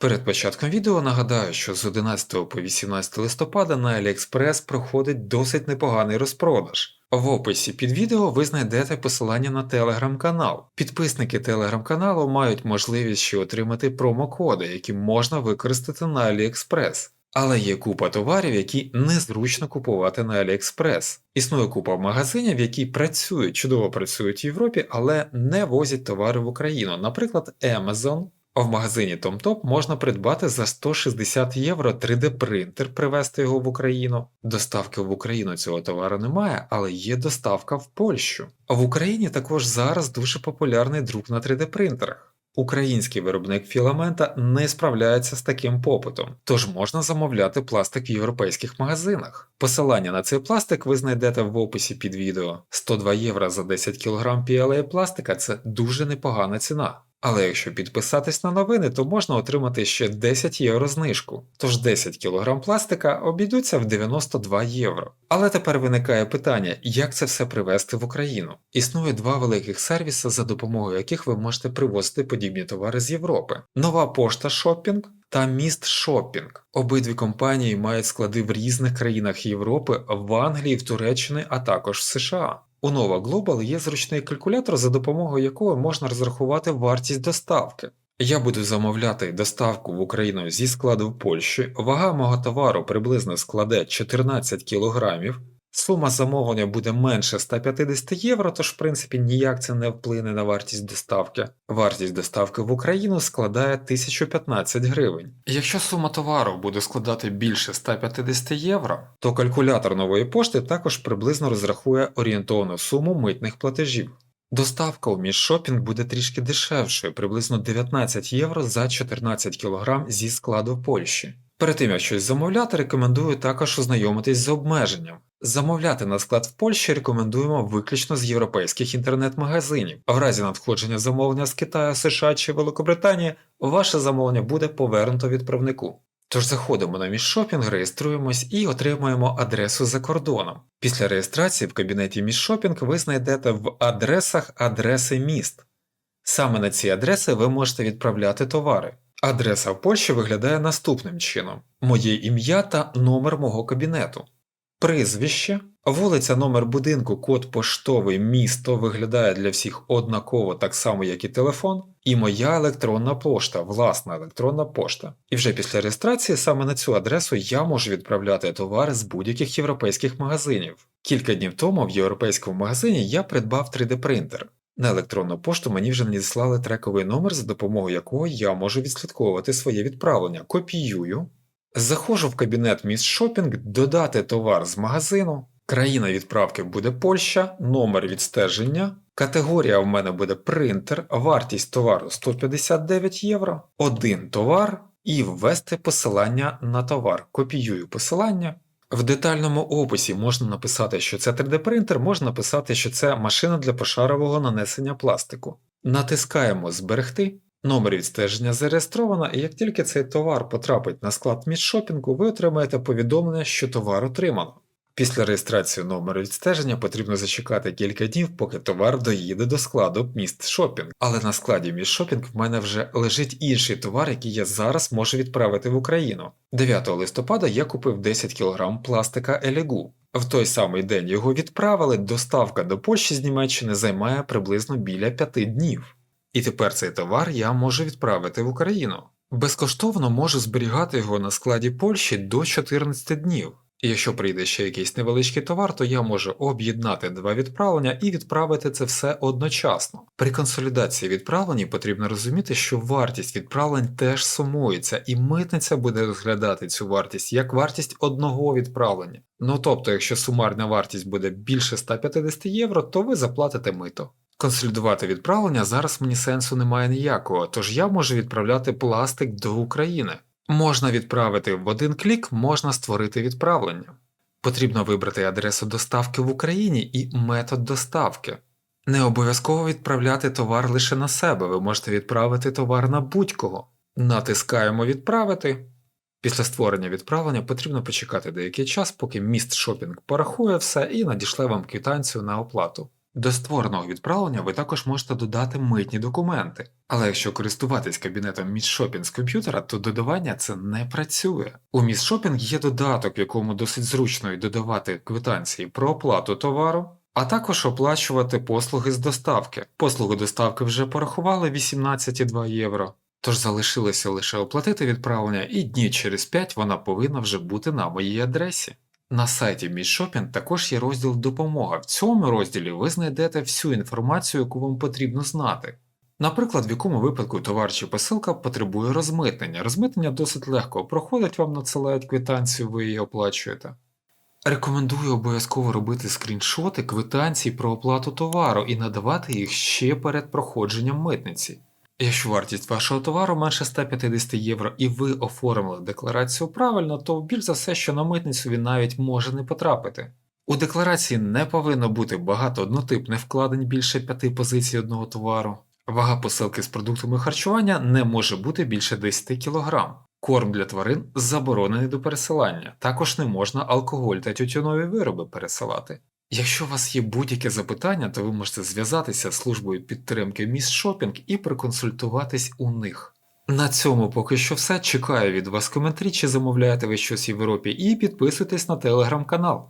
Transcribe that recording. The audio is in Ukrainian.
Перед початком відео нагадаю, що з 11 по 18 листопада на AliExpress проходить досить непоганий розпродаж. В описі під відео ви знайдете посилання на телеграм-канал. Підписники телеграм-каналу мають можливість ще отримати промокоди, які можна використати на AliExpress. Але є купа товарів, які незручно купувати на AliExpress. Існує купа магазинів, які працюють, чудово працюють в Європі, але не возять товари в Україну. Наприклад, Amazon. А в магазині TomTop можна придбати за 160 євро 3D-принтер, привезти його в Україну. Доставки в Україну цього товару немає, але є доставка в Польщу. А в Україні також зараз дуже популярний друк на 3D-принтерах. Український виробник філамента не справляється з таким попитом, тож можна замовляти пластик в європейських магазинах. Посилання на цей пластик ви знайдете в описі під відео. 102 євро за 10 кг PLA пластика це дуже непогана ціна. Але якщо підписатись на новини, то можна отримати ще 10 євро знижку. Тож 10 кг пластика обійдуться в 92 євро. Але тепер виникає питання, як це все привезти в Україну. Існує два великих сервіси, за допомогою яких ви можете привозити подібні товари з Європи: Нова пошта Шопінг та Міст Шопінг. Обидві компанії мають склади в різних країнах Європи, в Англії, в Туреччині, а також в США. У Nova Global є зручний калькулятор, за допомогою якого можна розрахувати вартість доставки. Я буду замовляти доставку в Україну зі складу в Польщі, вага мого товару приблизно складе 14 кг, сума замовлення буде менше 150 євро, тож в принципі ніяк це не вплине на вартість доставки. Вартість доставки в Україну складає 1015 гривень. Якщо сума товару буде складати більше 150 євро, то калькулятор нової пошти також приблизно розрахує орієнтовну суму митних платежів. Доставка у міжшопінг буде трішки дешевшою, приблизно 19 євро за 14 кг зі складу Польщі. Перед тим як щось замовляти, рекомендую також ознайомитись з обмеженням. Замовляти на склад в Польщі рекомендуємо виключно з європейських інтернет-магазинів. А в разі надходження замовлення з Китаю, США чи Великобританії, ваше замовлення буде повернуто відправнику. Тож заходимо на міжшопінг, реєструємось і отримуємо адресу за кордоном. Після реєстрації в кабінеті міжшопінг ви знайдете в адресах адреси міст. Саме на ці адреси ви можете відправляти товари. Адреса в Польщі виглядає наступним чином: моє ім'я та номер мого кабінету. Прізвище, вулиця, номер будинку, код поштовий, місто виглядає для всіх однаково, так само, як і телефон, і моя електронна пошта, власна електронна пошта. І вже після реєстрації саме на цю адресу я можу відправляти товари з будь-яких європейських магазинів. Кілька днів тому в європейському магазині я придбав 3D-принтер. На електронну пошту мені вже надіслали трековий номер, за допомогою якого я можу відслідковувати своє відправлення. Копіюю. Заходжу в кабінет Міст Шопінг, додати товар з магазину. Країна відправки буде Польща, номер відстеження. Категорія в мене буде принтер, вартість товару 159 євро, один товар і ввести посилання на товар. Копіюю посилання. В детальному описі можна написати, що це 3D-принтер, можна написати, що це машина для пошарового нанесення пластику. Натискаємо Зберегти. Номер відстеження зареєстровано, і як тільки цей товар потрапить на склад міжшопінгу, ви отримаєте повідомлення, що товар отримано. Після реєстрації номеру відстеження потрібно зачекати кілька днів, поки товар доїде до складу міст шопінг. Але на складі міст шопінг в мене вже лежить інший товар, який я зараз можу відправити в Україну. 9 листопада я купив 10 кг пластика Елігу. В той самий день його відправили, доставка до Польщі з Німеччини займає приблизно біля 5 днів. І тепер цей товар я можу відправити в Україну. Безкоштовно можу зберігати його на складі Польщі до 14 днів. Якщо прийде ще якийсь невеличкий товар, то я можу об'єднати два відправлення і відправити це все одночасно. При консолідації відправлень потрібно розуміти, що вартість відправлень теж сумується, і митниця буде розглядати цю вартість як вартість одного відправлення. Ну тобто, якщо сумарна вартість буде більше 150 євро, то ви заплатите мито. Консолідувати відправлення зараз мені сенсу немає ніякого, тож я можу відправляти пластик до України. Можна відправити в один клік, можна створити відправлення. Потрібно вибрати адресу доставки в Україні і метод доставки. Не обов'язково відправляти товар лише на себе, ви можете відправити товар на будь-кого. Натискаємо Відправити. Після створення відправлення потрібно почекати деякий час, поки міст шопінг порахує все і надішле вам квитанцію на оплату. До створеного відправлення ви також можете додати митні документи. Але якщо користуватись кабінетом Міст з комп'ютера, то додавання це не працює. У Міст є додаток, якому досить зручно й додавати квитанції про оплату товару, а також оплачувати послуги з доставки. Послуги доставки вже порахували 18,2 євро. Тож залишилося лише оплатити відправлення, і дні через 5 вона повинна вже бути на моїй адресі. На сайті Міжшопінг також є розділ Допомога. В цьому розділі ви знайдете всю інформацію, яку вам потрібно знати. Наприклад, в якому випадку товар чи посилка потребує розмитнення. Розмитнення досить легко проходить, вам надсилають квитанцію, ви її оплачуєте. Рекомендую обов'язково робити скріншоти квитанцій про оплату товару і надавати їх ще перед проходженням митниці. Якщо вартість вашого товару менше 150 євро і ви оформили декларацію правильно, то більш за все, що на митницю він навіть може не потрапити. У декларації не повинно бути багато однотипних вкладень більше п'яти позицій одного товару. Вага посилки з продуктами харчування не може бути більше 10 кг. Корм для тварин заборонений до пересилання. Також не можна алкоголь та тютюнові вироби пересилати. Якщо у вас є будь-яке запитання, то ви можете зв'язатися з службою підтримки Міст Шопінг і проконсультуватись у них. На цьому поки що все. Чекаю від вас коментарі, чи замовляєте ви щось в Європі, і підписуйтесь на телеграм-канал.